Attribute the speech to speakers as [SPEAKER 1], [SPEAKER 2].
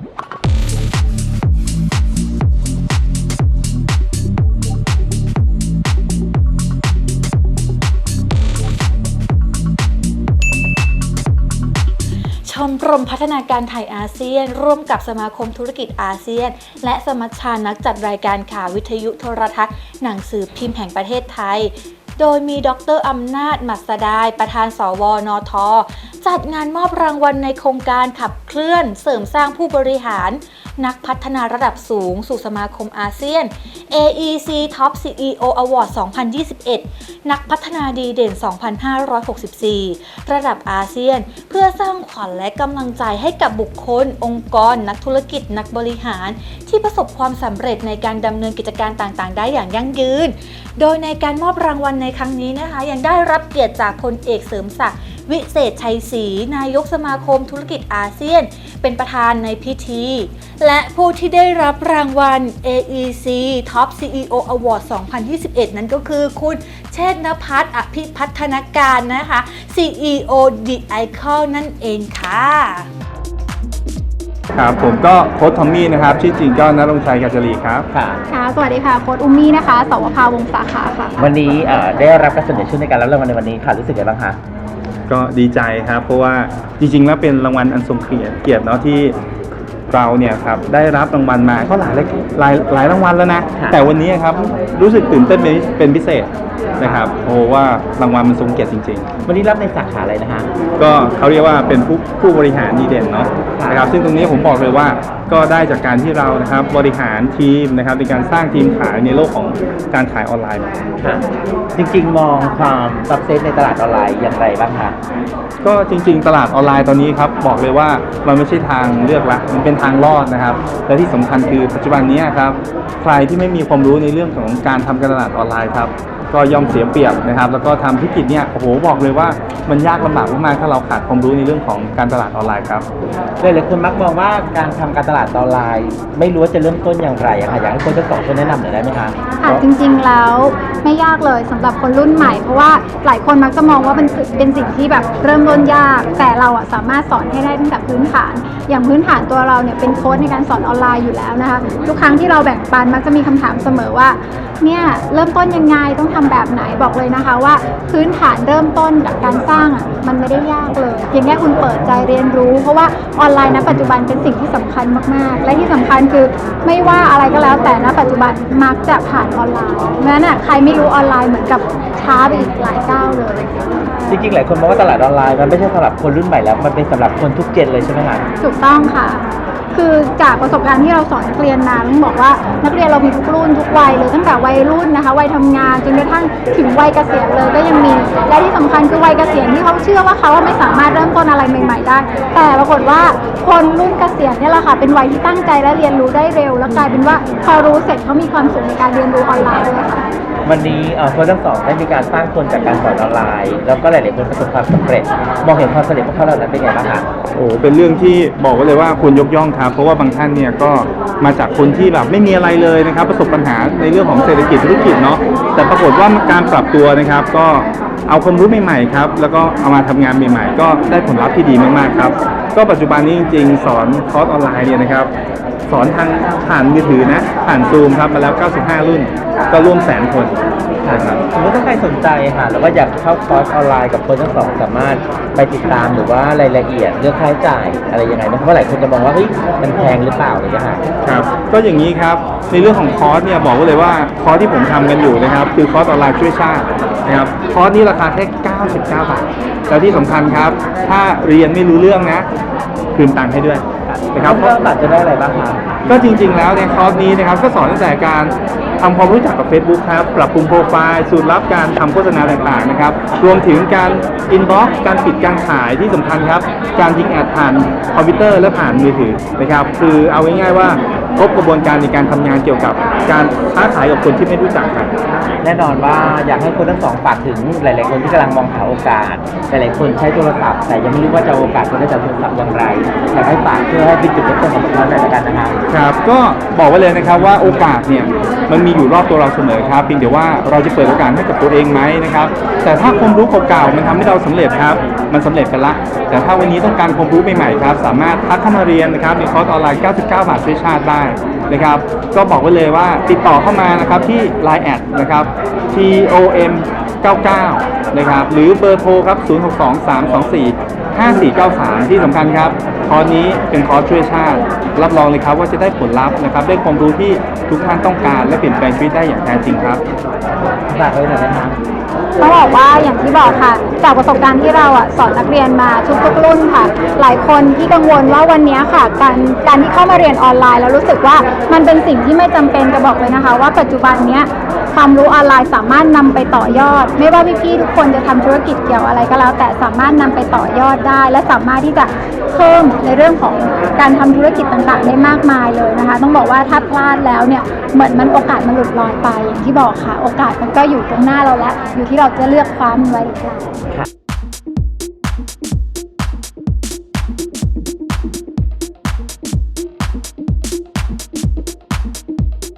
[SPEAKER 1] ชมรมพัฒนาการไทยอาเซียน ร่วมกับสมาคมธุรกิจอาเซียน และสมัชชานักจัดรายการข่าววิทยุโทรทัศน์ หนังสือพิมพ์แห่งประเทศไทย โดยมีดรอำนาจหมัสดาย ประธานสวนท จัดงานมอบรางวัลในโครงการขับเคลื่อน เสริมสร้างผู้บริหาร นักพัฒนาระดับสูง สู่สมาคมอาเซียน AEC Top CEO Award 2021 นักพัฒนาดีเด่น 2564 ระดับอาเซียน เพื่อสร้างขวัญและกำลังใจให้กับบุคคล องค์กร นักธุรกิจ นักบริหาร ที่ประสบความสำเร็จในการดำเนินกิจการต่างๆ ได้อย่างยั่งยืน โดยในการมอบรางวัลในครั้งนี้นะคะ ยังได้รับเกียรติจากพลเอกเสริมศักดิ์ วิเศษชัยศรีนายกสมาคมธุรกิจอาเซียน เป็นประธานในพิธี และผู้ที่ได้รับรางวัล AEC Top CEO Award 2021 นั้นก็คือคุณเชษฐนพัฒน์อภิพัฒนาการนะคะ CEO The Icon นั่นเองค่ะ
[SPEAKER 2] ครับผมก็โค้ชทอมมี่นะครับชื่อจริงก็นรงค์ชัยกาจรีครับ
[SPEAKER 3] ค่ะ
[SPEAKER 4] ค่ะ สวัสดีค่ะ โค้ดอุ้มมี่นะคะสวภาวงศ์สาขาค่ะ
[SPEAKER 3] วันนี้เอ่อได้รับการเสนอชื่อในการรับรางวัลในวันนี้ค่ะ รู้สึกยังไงบ้างคะ
[SPEAKER 2] ก็ดีใจครับ เพราะว่าจริง ๆ แล้วเป็นรางวัลอันทรงเกียรติเกียรติเนาะที่เราเนี่ยครับได้รับรางวัลมาก็หลายหลายหลายรางวัลแล้วนะ
[SPEAKER 3] ค่ะ
[SPEAKER 2] แต่วันนี้ครับรู้สึกตื่นเต้นเป็นเป็นพิเศษนะครับโอ้ว่ารางวัลมันทรงเกียรติจริง
[SPEAKER 3] วันนี้รับในสาขาอะไรนะคะ
[SPEAKER 2] ๆก็เขาเรียกว่าเป็นผู้ผู้บริหารดีเด่นเนาะนะครับซึ่งตรงนี้ผมบอกเลยว่า ก็ได้จากการที่เรานะครับบริหารทีมนะครับในการสร้างทีมขายในโลกของการขายออนไลน์มา
[SPEAKER 3] ค่ะจริงๆ มองความซับเซตในตลาดออนไลน์อย่างไรบ้างคะ
[SPEAKER 2] ก็จริง ๆ ตลาดออนไลน์ตอนนี้ครับบอกเลยว่ามันไม่ใช่ทางเลือกละมันเป็นทางรอดนะครับ และที่สำคัญคือปัจจุบันนี้ครับใครที่ไม่มีความรู้ในเรื่องของการทำการตลาดออนไลน์ครับ ก็ย่อมเสียเปรียบนะครับ แล้วก็ทำธุรกิจเนี่ยโอ้โหบอกเลยว่ามันยากลำบากมากๆถ้าเราขาดความรู้ในเรื่องของการตลาดออนไลน์ครับ
[SPEAKER 3] หลายๆคนมักมองว่าการทำการตลาดออนไลน์ ไม่รู้ว่าจะเริ่มต้นอย่างไรอะค่ะอยากให้คนทั้งสองคนแนะนำหน่อยได้ไหมคะ
[SPEAKER 4] ค่ะจริงๆแล้วไม่ยากเลยสำหรับคนรุ่นใหม่ เพราะว่าหลายคนมักจะมองว่ามันเป็นสิ่งที่แบบเริ่มต้นยาก แต่เราอะสามารถสอนให้ได้ตั้งแต่พื้นฐาน อย่างพื้นฐานตัวเราเนี่ยเป็นโค้ดในการสอนออนไลน์อยู่แล้วนะคะทุกครั้งที่เราแบ่งปันมักจะมีคำถามเสมอว่าเนี่ยเริ่มต้นยังไงต้องทำแบบไหนบอกเลยนะคะว่าพื้นฐานเริ่มต้นจากการสร้างอะมันไม่ได้ยากเลยเพียงแค่คุณเปิดใจเรียนรู้ เพราะว่าออนไลน์ณปัจจุบันเป็นสิ่งที่สำคัญมากๆ และที่สำคัญคือไม่ว่าอะไรก็แล้ว แต่ณปัจจุบันมักจะผ่านออนไลน์เพราะฉะนั้นอะใครไม่รู้ออนไลน์เหมือนกับช้าไปอีกหลายก้าวเลย
[SPEAKER 3] จริงๆหลายคนมองว่าตลาดออนไลน์มันไม่ใช่สำหรับคนรุ่นใหม่แล้ว มันเป็นสำหรับคนทุกเจนเลยใช่ไหมคะ
[SPEAKER 4] ถูกต้องค่ะ คือจากประสบการณ์ที่เราสอนนักเรียนมาต้องบอกว่านักเรียนเรามีทุกรุ่นทุกวัยเลยตั้งแต่วัยรุ่นนะคะวัยทำงานจนกระทั่งถึงวัยเกษียณเลยก็ยังมี และที่สำคัญคือวัยเกษียณที่เขาเชื่อว่าเขาไม่สามารถเริ่มต้นอะไรใหม่ ๆ ได้ แต่ปรากฏว่าคนรุ่นเกษียณเนี่ยแหละค่ะเป็นวัยที่ตั้งใจและเรียนรู้ได้เร็ว แล้วกลายเป็นว่าพอรู้เสร็จเขามีความสุขในการเรียนรู้ออนไลน์เลยค่ะ
[SPEAKER 3] วันนี้เอ่อคนทั้งสองได้มีการสร้างคนจากการสอนออนไลน์ แล้วก็หลายๆคนประสบความสำเร็จ มองเห็นความสำเร็จของเขาเหล่านั้นเป็นไงบ้างคะ
[SPEAKER 2] โอ้เป็นเรื่องที่บอกไว้เลยว่าควรยกย่องครับ เพราะว่าบางท่านเนี่ยก็มาจากคนที่แบบไม่มีอะไรเลยนะครับ ประสบปัญหาในเรื่องของเศรษฐกิจธุรกิจเนาะแต่ปรากฏว่าการปรับตัวนะครับ ก็เอาความรู้ใหม่ๆครับ แล้วก็เอามาทำงานใหม่ ๆ ก็ได้ผลลัพธ์ที่ดีมากๆครับ ก็ปัจจุบันนี้จริงๆ สอนคอร์สออนไลน์เนี่ยนะครับ สอนทางผ่านมือถือนะ ผ่านซูมครับมาแล้ว 95 รุ่น ก็ร่วมแสนคน นะครับ
[SPEAKER 3] สมมติถ้าใครสนใจค่ะ แล้วว่าอยากเข้าคอร์สออนไลน์กับคนทั้งสองสามารถไปติดตามหรือว่ารายละเอียดเรื่องค่าใช้จ่ายอะไรยังไงนะเพราะหลายคนจะมองว่าเฮ้ยมันแพงหรือเปล่าอะไรอย่างเงี้ยค่ะ
[SPEAKER 2] ครับ ก็อย่างนี้ครับ ในเรื่องของคอร์สเนี่ยบอกไว้เลยว่าคอร์สที่ผมทำกันอยู่นะครับ คือคอร์สออนไลน์ช่วยชาตินะครับ คอร์สนี้ราคาแค่ 99 บาท แล้วที่สำคัญครับ ถ้าเรียนไม่รู้เรื่องนะ คืนตังค์ให้ด้วย นะครับ
[SPEAKER 3] เริ่มบัตรจะได้อะไรบ้างคะ
[SPEAKER 2] ก็จริง ๆ แล้วในคอร์สนี้นะครับก็สอนตั้งแต่การทำความรู้จักกับ Facebook ครับ ปรับปรุงโปรไฟล์ สูตรลับการทำโฆษณาต่างๆนะครับ รวมถึงการอินบ็อกซ์การปิดการขายที่สำคัญครับ การยิงแอดผ่านคอมพิวเตอร์และผ่านมือถือนะครับ คือเอาง่ายๆว่าครบกระบวนการในการทำงานเกี่ยวกับการค้าขายกับคนที่ไม่รู้จักกัน
[SPEAKER 3] แน่นอนว่าอยากให้คนทั้งสองฝากถึงหลาย ๆ คนที่กำลังมองหาโอกาส หลาย ๆ คนใช้โทรศัพท์แต่ยังไม่รู้ว่าจะเอาโอกาสคนได้จากโทรศัพท์อย่างไรอยากให้ฝากเพื่อให้เป็นจุดเริ่มต้นของพวกเขาหน่อยละกันนะครับ
[SPEAKER 2] ครับ ก็บอกไว้เลยนะครับว่าโอกาสเนี่ยมันมีอยู่รอบตัวเราเสมอครับเพียงแต่ว่าเราจะเปิดโอกาสให้กับตัวเองไหมนะครับ แต่ถ้าความรู้เก่าๆมันทำให้เราสำเร็จครับ มันสำเร็จไปละ แต่ถ้าวันนี้ต้องการความรู้ใหม่ๆครับ สามารถทักเข้ามาเรียนนะครับในคอร์สออนไลน์ 99 บาทช่วยชาติได้ นะครับ ก็บอกไว้เลยว่าติดต่อเข้ามานะครับที่ Line แอดนะครับ tom 99นะครับ หรือเบอร์โทรครับ 062 324 5493 ที่สำคัญครับ คอร์สนี้เป็นคอร์สช่วยชาติ รับรองเลยครับว่าจะได้ผลลัพธ์นะครับ ได้ความรู้ที่ทุกท่านต้องการและเปลี่ยนแปลงชีวิตได้อย่างแท้จริงครับ
[SPEAKER 3] ฝากไว้หน่อยนะครับ
[SPEAKER 4] ต้องบอกว่าอย่างที่บอกค่ะ จากประสบการณ์ที่เราอะสอนนักเรียนมาทุกๆรุ่นค่ะ หลายคนที่กังวลว่าวันนี้ค่ะ การการที่เข้ามาเรียนออนไลน์ แล้วรู้สึกว่ามันเป็นสิ่งที่ไม่จำเป็นจะบอกเลยนะคะ ว่าปัจจุบันเนี้ยความรู้ออนไลน์สามารถนำไปต่อยอด ไม่ว่าพี่ๆทุกคนจะทำธุรกิจเกี่ยวอะไรก็แล้ว แต่สามารถนำไปต่อยอดได้ และสามารถที่จะเพิ่มในเรื่องของการทำธุรกิจต่างๆ ได้มากมายเลยนะคะ ต้องบอกว่าถ้าพลาดแล้วเนี่ยเหมือนมันโอกาสมันหลุดลอยไปอย่างที่บอกค่ะ โอกาสมันก็อยู่ตรงหน้าเราแล้วอยู่ที่เราจะเลือกคว้ามันไว้หรือเปล่า
[SPEAKER 3] ค่ะ